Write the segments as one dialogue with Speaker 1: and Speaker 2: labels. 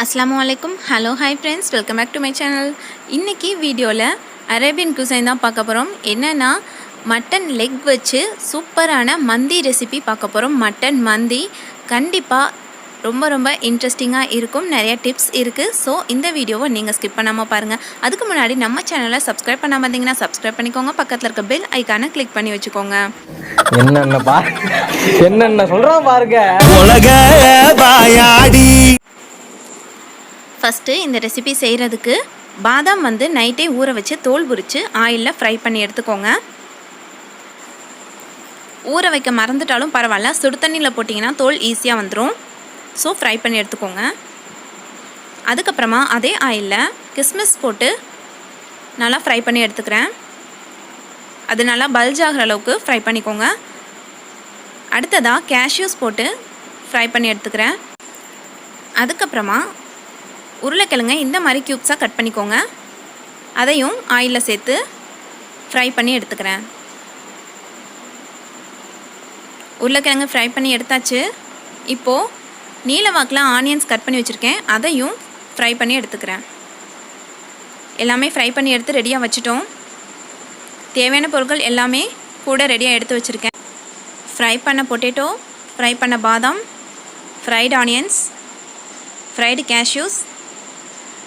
Speaker 1: அஸ்ஸலாமு அலைக்கும் hello hi friends welcome back to my channel இன்றைக்கி வீடியோவில் அரேபியன் குசைன் தான் பார்க்க போகிறோம் என்னென்னா மட்டன் லெக் வச்சு சூப்பரான மந்தி ரெசிபி பார்க்க போகிறோம் மட்டன் மந்தி கண்டிப்பாக ரொம்ப ரொம்ப இன்ட்ரெஸ்டிங்காக இருக்கும். நிறைய டிப்ஸ் இருக்குது ஸோ இந்த வீடியோவை நீங்கள் ஸ்கிப் பண்ணாமல் பாருங்கள் அதுக்கு முன்னாடி நம்ம சேனலை சப்ஸ்கிரைப் பண்ணாமல் இருந்தீங்கன்னா சப்ஸ்கிரைப் பண்ணிக்கோங்க. பக்கத்தில் இருக்க பெல் ஐக்கானை கிளிக் பண்ணி வச்சுக்கோங்க.
Speaker 2: என்னென்ன பா என்னென்ன சொல்றான் பாருங்க.
Speaker 3: உலக
Speaker 1: ஃபஸ்ட்டு இந்த ரெசிபி செய்கிறதுக்கு பாதாம் வந்து நைட்டே ஊற வச்சு தோல் உரித்து ஆயிலில் ஃப்ரை பண்ணி எடுத்துக்கோங்க. ஊற வைக்க மறந்துட்டாலும் பரவாயில்ல. சுடு தண்ணியில் போட்டிங்கன்னா தோல் ஈஸியாக வந்துடும் ஸோ ஃப்ரை பண்ணி எடுத்துக்கோங்க. அதுக்கப்புறமா அதே ஆயிலில் கிஸ்மிஸ் போட்டு நல்லா ஃப்ரை பண்ணி எடுத்துக்கிறேன். அது நல்லா பல்ஜ் ஆகிற அளவுக்கு ஃப்ரை பண்ணிக்கோங்க. அடுத்ததாக கேஷ்யூஸ் போட்டு ஃப்ரை பண்ணி எடுத்துக்கிறேன். அதுக்கப்புறமா உருளைக்கிழங்கை இந்த மாதிரி க்யூப்ஸாக கட் பண்ணிக்கோங்க. அதையும் ஆயிலில் சேர்த்து ஃப்ரை பண்ணி எடுத்துக்கிறேன். உருளைக்கிழங்கு ஃப்ரை பண்ணி எடுத்தாச்சு. இப்போது நீலவாக்கில் ஆனியன்ஸ் கட் பண்ணி வச்சுருக்கேன். அதையும் ஃப்ரை பண்ணி எடுத்துக்கிறேன். எல்லாமே ஃப்ரை பண்ணி எடுத்து ரெடியாக வச்சுட்டோம். தேவையான பொருட்கள் எல்லாமே கூட ரெடியாக எடுத்து வச்சுருக்கேன். ஃப்ரை பண்ண பொட்டேட்டோ ஃப்ரை பண்ண பாதாம் fried onions fried cashews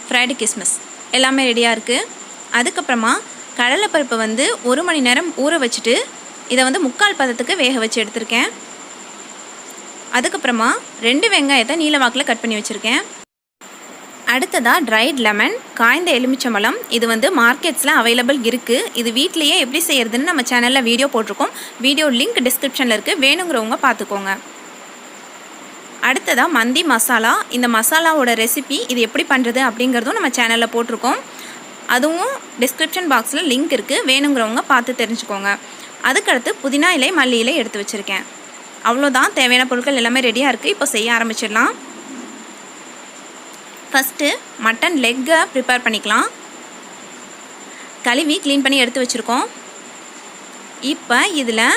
Speaker 1: fried கிஸ்மிஸ் எல்லாமே ரெடியாக இருக்குது அதுக்கப்புறமா கடலைப்பருப்பை வந்து ஒரு மணி நேரம் ஊற வச்சுட்டு இதை வந்து முக்கால் பதத்துக்கு வேக வச்சு எடுத்திருக்கேன். அதுக்கப்புறமா ரெண்டு வெங்காயத்தை நீல வாக்கில் கட் பண்ணி வச்சுருக்கேன். அடுத்ததாக ட்ரைட் லெமன் காய்ந்த எலுமிச்சம்பழம். இது வந்து மார்க்கெட்ஸில் அவைலபிள் இருக்குது இது வீட்லேயே எப்படி செய்கிறதுன்னு நம்ம சேனலில் வீடியோ போட்டிருக்கோம். வீடியோ லிங்க் டிஸ்கிரிப்ஷனில் இருக்குது வேணுங்கிறவங்க பார்த்துக்கோங்க. அடுத்ததாக மந்தி மசாலா. இந்த மசாலாவோட ரெசிபி இது எப்படி பண்ணுறது அப்படிங்கிறதும் நம்ம சேனலில் போட்டிருக்கோம். அதுவும் டிஸ்கிரிப்ஷன் பாக்ஸில் லிங்க் இருக்குது வேணுங்கிறவங்க பார்த்து தெரிஞ்சுக்கோங்க. அதுக்கடுத்து புதினா இலை மல்லி இலை எடுத்து வச்சுருக்கேன். அவ்வளோதான் தேவையான பொருட்கள் எல்லாமே ரெடியாக இருக்குது இப்போ செய்ய ஆரம்பிச்சிடலாம். ஃபஸ்ட்டு மட்டன் லெக்கை ப்ரிப்பேர் பண்ணிக்கலாம். கழுவி க்ளீன் பண்ணி எடுத்து வச்சுருக்கோம். இப்போ இதில்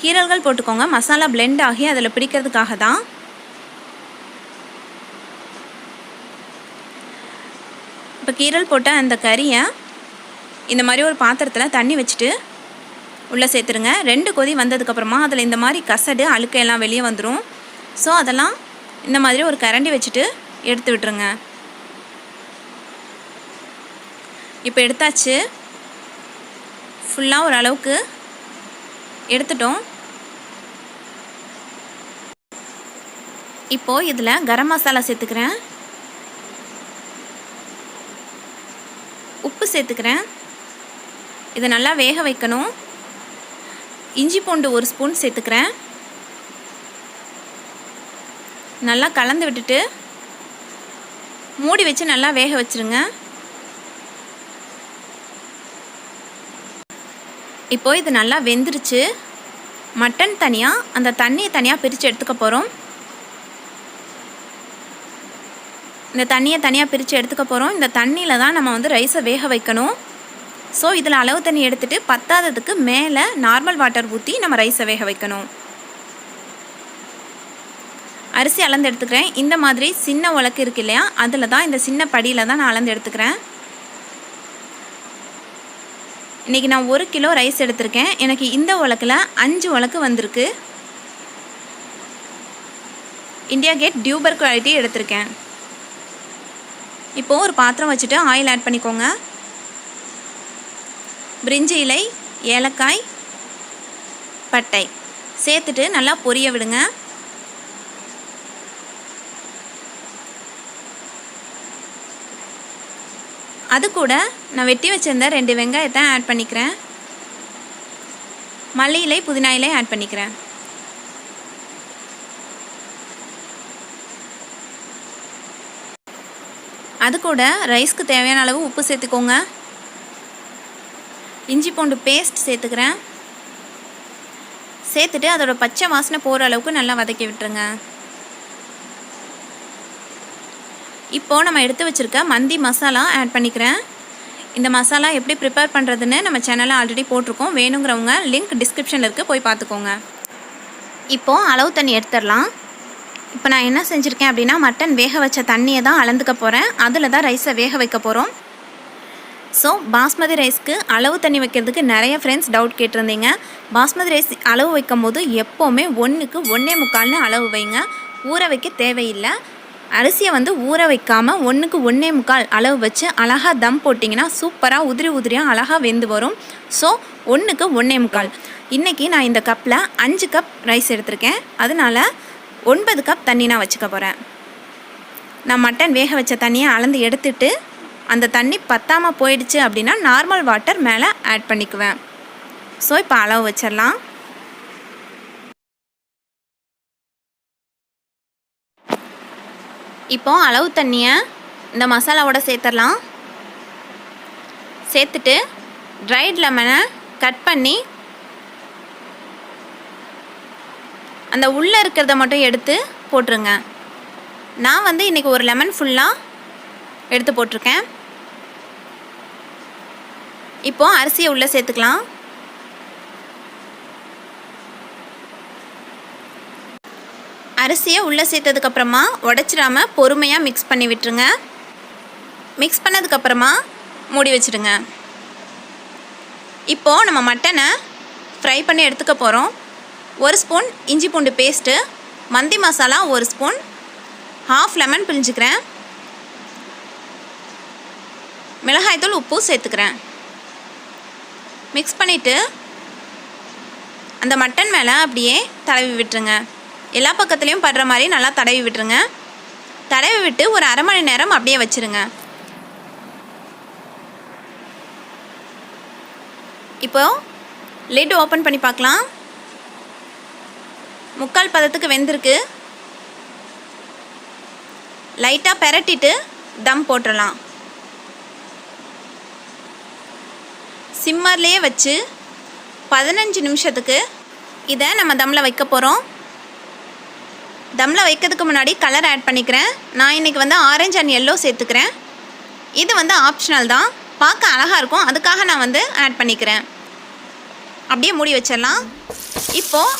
Speaker 1: கீரல்கள் போட்டுக்கோங்க. மசாலா பிளெண்ட் ஆகி அதில் பிடிக்கிறதுக்காக தான் இப்போ கீரல் போட்ட அந்த கறியை இந்த மாதிரி ஒரு பாத்திரத்தில் தண்ணி வச்சுட்டு உள்ளே சேர்த்துருங்க. ரெண்டு கொதி வந்ததுக்கப்புறமா அதில் இந்த மாதிரி கசடு அழுக்கையெல்லாம் வெளியே வந்துடும் ஸோ அதெல்லாம் இந்த மாதிரி ஒரு கரண்டி வச்சுட்டு எடுத்து விட்டுருங்க. இப்போ எடுத்தாச்சு. ஃபுல்லாக ஓரளவுக்கு எடுத்துட்டோம். இப்போது இதில் கரம் மசாலா சேர்த்துக்கிறேன் உப்பு சேர்த்துக்கிறேன். இதை நல்லா வேக வைக்கணும். இஞ்சி பூண்டு ஒரு ஸ்பூன் சேர்த்துக்கிறேன். நல்லா கலந்து விட்டுட்டு மூடி வச்சு நல்லா வேக வச்சுருங்க. இப்போது இது நல்லா வெந்துருச்சு. மட்டன் தனியாக அந்த தண்ணியை தனியாக பிரித்து எடுத்துக்க போகிறோம் இந்த தண்ணியை தனியாக பிரித்து எடுத்துக்க போகிறோம் இந்த தண்ணியில் தான் நம்ம வந்து ரைஸை வேக வைக்கணும். ஸோ இதில் அளவு தண்ணி எடுத்துகிட்டு பத்தாததுக்கு மேலே நார்மல் வாட்டர் ஊற்றி நம்ம ரைஸை வேக வைக்கணும். அரிசி அளந்து எடுத்துக்கிறேன். இந்த மாதிரி சின்ன உலக்கு இருக்கு இல்லையா அதில் தான் இந்த சின்ன படியில் தான் நான் அளந்து எடுத்துக்கிறேன். இன்றைக்கி நான் ஒரு கிலோ ரைஸ் எடுத்திருக்கேன். எனக்கு இந்த உலக்கில் அஞ்சு உலக்கு வந்திருக்கு. இந்தியா கேட் டியூபர் குவாலிட்டி எடுத்திருக்கேன். இப்போது ஒரு பாத்திரம் வச்சுட்டு ஆயில் ஆட் பண்ணிக்கோங்க. பிரிஞ்சி இலை ஏலக்காய் பட்டை. சேர்த்துட்டு நல்லா பொரிய விடுங்க. அது கூட நான் வெட்டி வச்சிருந்த ரெண்டு வெங்காயத்தை ஆட் பண்ணிக்கிறேன். மல்லி இலை புதினா இலை ஆட் பண்ணிக்கிறேன். அது கூட ரைஸ்க்கு தேவையான அளவு உப்பு சேர்த்துக்கோங்க. இஞ்சி பூண்டு பேஸ்ட் சேர்த்துக்கிறேன். சேர்த்துட்டு அதோட பச்சை வாசனை போகிற அளவுக்கு நல்லா வதக்கி விட்டுருங்க. இப்போது நம்ம எடுத்து வச்சுருக்க மந்தி மசாலா ஆட் பண்ணிக்கிறேன். இந்த மசாலா எப்படி ப்ரிப்பேர் பண்ணுறதுன்னு நம்ம சேனலில் ஆல்ரெடி போட்டிருக்கோம். வேணுங்கிறவங்க லிங்க் டிஸ்கிரிப்ஷனில் இருக்குது போய் பார்த்துக்கோங்க. இப்போது அளவு தண்ணி எடுத்துடலாம். இப்போ நான் என்ன செஞ்சுருக்கேன் அப்படின்னா மட்டன் வேக வச்ச தண்ணியை தான் அளந்துக்க போகிறேன் அதில் தான் ரைஸை வேக வைக்க போகிறோம் ஸோ பாஸ்மதி ரைஸ்க்கு அளவு தண்ணி வைக்கிறதுக்கு நிறைய ஃப்ரெண்ட்ஸ் டவுட் கேட்டிருந்தீங்க. பாஸ்மதி ரைஸ் அளவு வைக்கும் போது எப்போவுமே ஒன்றுக்கு ஒன்றே முக்கால்னு அளவு வைங்க. ஊற வைக்க தேவையில்லை. அரிசியை வந்து ஊற வைக்காமல் ஒன்றுக்கு ஒன்றே முக்கால் அளவு வச்சு அழகாக தம் போட்டிங்கன்னா சூப்பராக உதிரி உதிரியாக அழகாக வெந்து வரும். ஸோ ஒன்றுக்கு ஒன்றே முக்கால். இன்றைக்கி நான் இந்த கப்பில் அஞ்சு கப் ரைஸ் எடுத்திருக்கேன். அதனால ஒன்பது கப் தண்ணி நான் வச்சுக்க போகிறேன் நான் மட்டன் வேக வச்ச தண்ணியை அளந்து எடுத்துட்டு அந்த தண்ணி பத்தாமல் போயிடுச்சு அப்படின்னா நார்மல் வாட்டர் மேலே ஆட் பண்ணிக்குவேன். ஸோ இப்போ அளவு வச்சிடலாம். இப்போ அளவு தண்ணியை இந்த மசாலாவோட சேர்த்துடலாம். சேர்த்துட்டு ட்ரைட் லெமனை கட் பண்ணி அந்த உள்ளே இருக்கிறத மட்டும் எடுத்து போட்டுருங்க. நான் வந்து இன்றைக்கி ஒரு லெமன் ஃபுல்லாக எடுத்து போட்டிருக்கேன். இப்போ அரிசியை உள்ளே சேர்த்துக்கலாம். அரிசியை உள்ளே சேர்த்ததுக்கப்புறமா உடச்சிடாம பொறுமையாக மிக்ஸ் பண்ணி விட்டுருங்க. மிக்ஸ் பண்ணதுக்கப்புறமா மூடி வச்சிடுங்க. இப்போது நம்ம மட்டனை ஃப்ரை பண்ணி எடுத்துக்க போகிறோம் ஒரு ஸ்பூன் இஞ்சி பூண்டு பேஸ்ட்டு மந்தி மசாலா ஒரு ஸ்பூன் ஹாஃப் லெமன் பிழிஞ்சுக்கிறேன். மிளகாய்த்தூள் உப்பு சேர்த்துக்கிறேன். மிக்ஸ் பண்ணிவிட்டு அந்த மட்டன் மேலே அப்படியே தடவி விட்டுருங்க. எல்லா பக்கத்துலேயும் படுற மாதிரி நல்லா தடவி விட்டுருங்க. தடவி விட்டு ஒரு அரை மணி நேரம் அப்படியே வச்சுருங்க. இப்போது லிட் ஓப்பன் பண்ணி பார்க்கலாம். முக்கால் பதத்துக்கு வெந்திருக்கு. லைட்டாக பெரட்டிட்டு தம் போட்டுடலாம் சிம்மர்லேயே வச்சு பதினஞ்சு நிமிஷத்துக்கு இதை நம்ம தம்மில் வைக்க போகிறோம் தம்மில் வைக்கிறதுக்கு முன்னாடி கலர் ஆட் பண்ணிக்கிறேன். நான் இன்றைக்கி வந்து ஆரஞ்சு அண்ட் எல்லோ சேர்த்துக்கிறேன். இது வந்து ஆப்ஷனல் தான். பார்க்க அழகாக இருக்கும். அதுக்காக நான் வந்து ஆட் பண்ணிக்கிறேன். அப்படியே மூடி வச்சிடலாம். இப்போது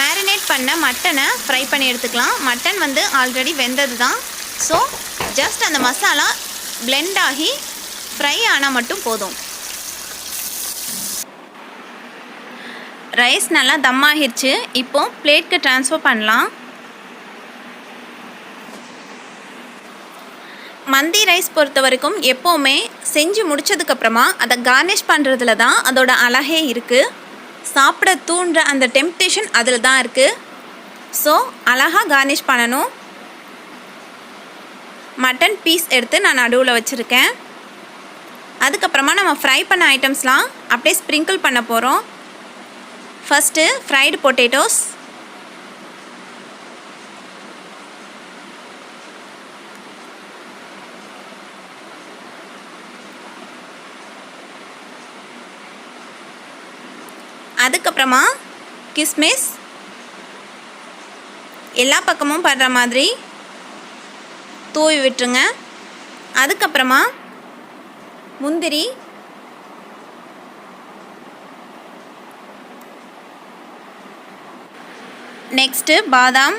Speaker 1: மேரினேட் பண்ண மட்டனை ஃப்ரை பண்ணி எடுத்துக்கலாம். மட்டன் வந்து ஆல்ரெடி வெந்தது தான் ஸோ ஜஸ்ட் அந்த மசாலா பிளெண்ட் ஆகி ஃப்ரை ஆனால் மட்டும் போதும். ரைஸ் நல்லா தம் ஆகிருச்சு. இப்போ பிளேட்க்கு ட்ரான்ஸ்ஃபர் பண்ணலாம். மந்தி ரைஸ் பொறுத்த வரைக்கும் எப்போவுமே செஞ்சு முடிச்சதுக்கப்புறமா அதை கார்னிஷ் பண்ணுறதுல தான் அதோட அழகே இருக்குது சாப்பிட தூண்டுற அந்த டெம்டேஷன் அதில் தான் இருக்குது ஸோ அழகாக கார்னிஷ் பண்ணணும். மட்டன் பீஸ் எடுத்து நான் நடுவில் வச்சுருக்கேன். அதுக்கப்புறமா நம்ம ஃப்ரை பண்ண ஐட்டம்ஸ்லாம் அப்படியே ஸ்ப்ரிங்கிள் பண்ண போகிறோம் ஃபஸ்ட்டு ஃப்ரைடு பொட்டேட்டோஸ் அதுக்கப்புறமா கிஸ்மிஸ். எல்லா பக்கமும் படுற மாதிரி தூவி விட்டுருங்க. அதுக்கப்புறமா முந்திரி. நெக்ஸ்ட்டு பாதாம்.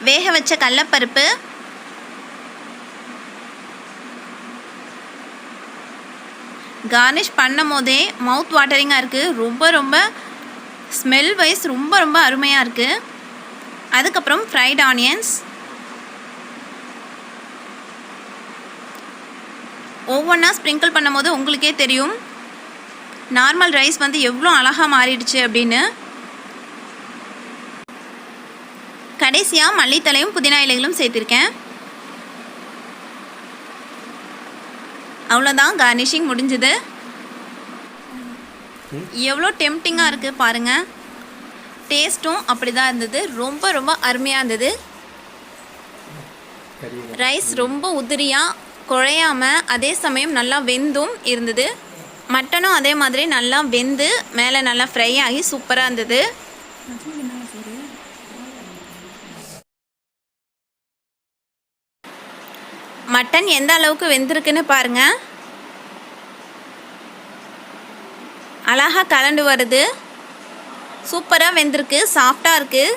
Speaker 1: வேக வச்ச கடலப்பருப்பு. கார்னிஷ் பண்ணும் போதே மவுத் வாட்டரிங்காக இருக்குது ரொம்ப ரொம்ப ஸ்மெல் வைஸ் ரொம்ப ரொம்ப அருமையாக இருக்குது அதுக்கப்புறம் ஃப்ரைட் ஆனியன்ஸ் ஒவ்வொன்றா ஸ்ப்ரிங்கிள் பண்ணும்போது உங்களுக்கே தெரியும். நார்மல் ரைஸ் வந்து எவ்வளோ அழகாக மாறிடுச்சு அப்படின்னு. கடைசியாக மல்லித்தலையும் புதினா இலைகளும் சேர்த்துருக்கேன். அவ்வளோதான் கார்னிஷிங் முடிஞ்சுது. எவ்வளோ டெம்டிங்காக இருக்குது பாருங்கள் டேஸ்ட்டும் அப்படி தான் இருந்தது. ரொம்ப ரொம்ப அருமையாக இருந்தது. ரைஸ் ரொம்ப உதிரியாக குழையாமல் அதே சமயம் நல்லா வெந்தும் இருந்தது. மட்டனும் அதே மாதிரி நல்லா வெந்து மேலே நல்லா ஃப்ரை ஆகி சூப்பராக இருந்தது. மட்டன் எந்த அளவுக்கு வெந்திருக்குன்னு பாருங்க. அழகாக கலண்டு வருது. சூப்பராக வெந்திருக்கு சாஃப்டாக இருக்குது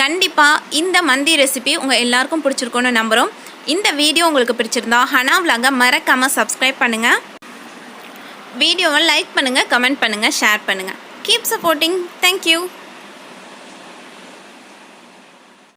Speaker 1: கண்டிப்பாக இந்த மந்தி ரெசிபி உங்கள் எல்லாருக்கும் பிடிச்சிருக்கோன்னு நம்புகிறோம் இந்த வீடியோ உங்களுக்கு பிடிச்சிருந்தா ஹனா விலாங்க மறக்காமல் சப்ஸ்கிரைப் பண்ணுங்கள் வீடியோவை லைக் பண்ணுங்கள் கமெண்ட் பண்ணுங்கள் ஷேர் பண்ணுங்கள் Keep supporting. Thank you.